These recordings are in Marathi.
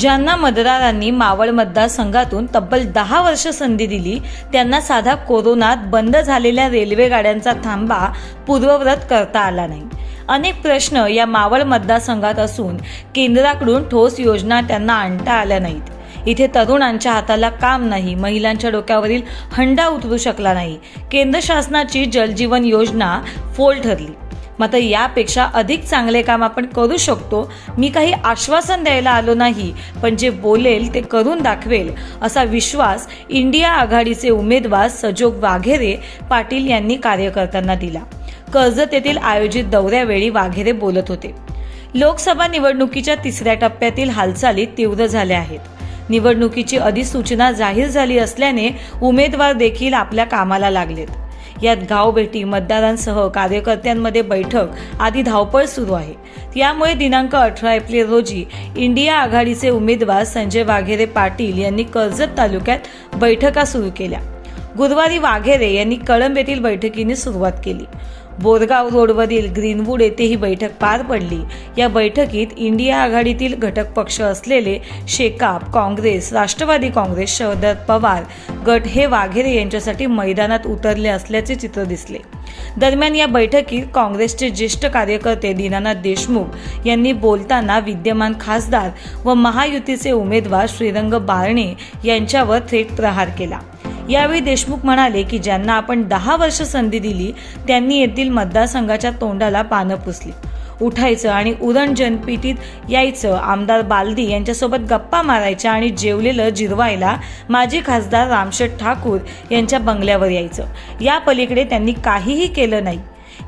ज्यांना मतदारांनी मावळ मतदारसंघातून तब्बल दहा वर्ष संधी दिली त्यांना साधा कोरोनात बंद झालेल्या रेल्वे गाड्यांचा थांबा पूर्वव्रत करता आला नाही. अनेक प्रश्न या मावळ मतदारसंघात असून केंद्राकडून ठोस योजना त्यांना आणता आल्या नाहीत. इथे तरुणांच्या हाताला काम नाही महिलांच्या डोक्यावरील हंडा उतरू शकला नाही. केंद्र शासनाची जलजीवन योजना फोल ठरली. मात्र यापेक्षा अधिक चांगले काम आपण करू शकतो. मी काही आश्वासन द्यायला आलो नाही पण जे बोलेल ते करून दाखवेल असा विश्वास इंडिया आघाडीचे उमेदवार सजोग वाघेरे पाटील यांनी कार्यकर्त्यांना दिला. कर्जत येथील आयोजित दौऱ्यावेळी वाघेरे बोलत होते. लोकसभा निवडणुकीच्या तिसऱ्या टप्प्यातील हालचाली तीव्र झाल्या आहेत. निवडणुकीची अधिसूचना जाहीर झाली असल्याने उमेदवार देखील आपल्या कामाला लागलेत. यात गावभेटी मतदारांसह कार्यकर्त्यांमध्ये बैठक आदी धावपळ सुरू आहे. यामुळे दिनांक अठरा एप्रिल रोजी इंडिया आघाडीचे उमेदवार संजय वाघेरे पाटील यांनी कर्जत तालुक्यात बैठका सुरू केल्या. गुरुवारी वाघेरे यांनी कळंब येथील बैठकीने सुरुवात केली. बोरगाव रोडवरील ग्रीनवूड येथे ही बैठक पार पडली. या बैठकीत इंडिया आघाडीतील घटक पक्ष असलेले शेकाप काँग्रेस राष्ट्रवादी काँग्रेस शरद पवार गट हे वाघेरे यांच्यासाठी मैदानात उतरले असल्याचे चित्र दिसले. दरम्यान या बैठकीत काँग्रेसचे ज्येष्ठ कार्यकर्ते दीनानाथ देशमुख यांनी बोलताना विद्यमान खासदार व महायुतीचे उमेदवार श्रीरंग बारणे यांच्यावर थेट प्रहार केला. यावेळी देशमुख म्हणाले की ज्यांना आपण दहा वर्ष संधी दिली त्यांनी येथील मतदारसंघाच्या तोंडाला पानं पुसली. उठायचं आणि उरण जनपीटीत यायचं आमदार बालदी यांच्यासोबत गप्पा मारायच्या आणि जेवलेलं जिरवायला माजी खासदार रामशेठ ठाकूर यांच्या बंगल्यावर यायचं. या पलीकडे त्यांनी काहीही केलं नाही.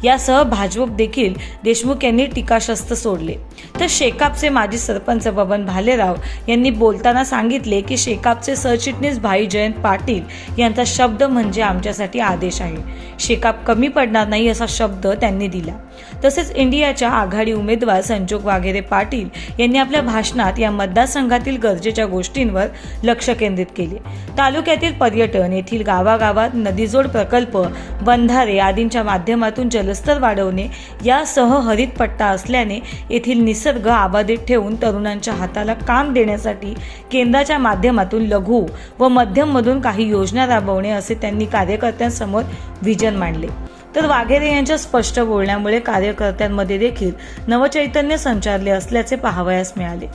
यासह भाजप देखील देशमुख यांनी टीकाशस्त्र सोडले. तर शेकापचे माजी सरपंच बबन भालेराव यांनी बोलताना सांगितले की शेकापचे सरचिटणीस भाई जयंत पाटील यांचा शब्द म्हणजे आमच्यासाठी आदेश आहे. शेकाप कमी पडणार नाही असा शब्द त्यांनी दिला. तसेच इंडियाच्या आघाडी उमेदवार संजोग वाघेरे पाटील यांनी आपल्या भाषणात या मतदारसंघातील गरजेच्या गोष्टींवर लक्ष केंद्रित केले. तालुक्यातील पर्यटन येथील गावागावात नदीजोड प्रकल्प बंधारे आदींच्या माध्यमातून जलस्तर वाढवणे यासह हरित पट्टा असल्याने येथील निसर्ग आबाधित ठेवून तरुणांच्या हाताला काम देण्यासाठी केंद्राच्या माध्यमातून लघु व मध्यममधून काही योजना राबवणे असे त्यांनी कार्यकर्त्यांसमोर विजन मांडले. तर वाघेरे यांच्या स्पष्ट बोलण्यामुळे कार्यकर्त्यांमध्ये देखील नवचैतन्य संचारले असल्याचे पाहावयास मिळाले.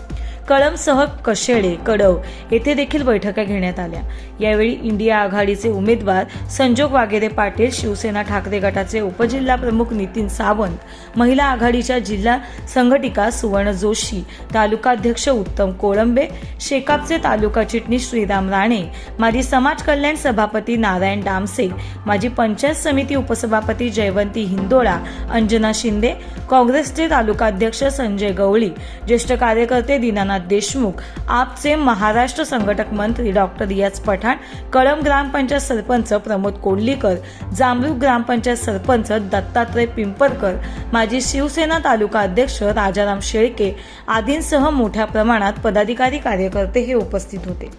कळमसह कशेळे कडव येथे देखील बैठका घेण्यात आल्या. यावेळी इंडिया आघाडीचे उमेदवार संजोग वाघेरे पाटील शिवसेना ठाकरे गटाचे उपजिल्हा प्रमुख नितीन सावंत महिला आघाडीच्या जिल्हा संघटिका सुवर्ण जोशी तालुकाध्यक्ष उत्तम कोळंबे शेकापचे तालुका चिटणीस श्रीराम राणे माजी समाज कल्याण सभापती नारायण डामसे माजी पंचायत समिती उपसभापती जयवंती हिंदोळा अंजना शिंदे काँग्रेसचे तालुकाध्यक्ष संजय गवळी ज्येष्ठ कार्यकर्ते दीनानाथ देशमुख आपचे महाराष्ट्र संघटक मंत्री डॉक्टर रियाज पठाण कळम ग्रामपंचायत सरपंच प्रमोद कोंडलीकर जांभरूक ग्रामपंचायत सरपंच दत्तात्रय पिंपरकर माजी शिवसेना तालुका अध्यक्ष राजाराम शेळके आदींसह मोठ्या प्रमाणात पदाधिकारी कार्यकर्ते हे उपस्थित होते.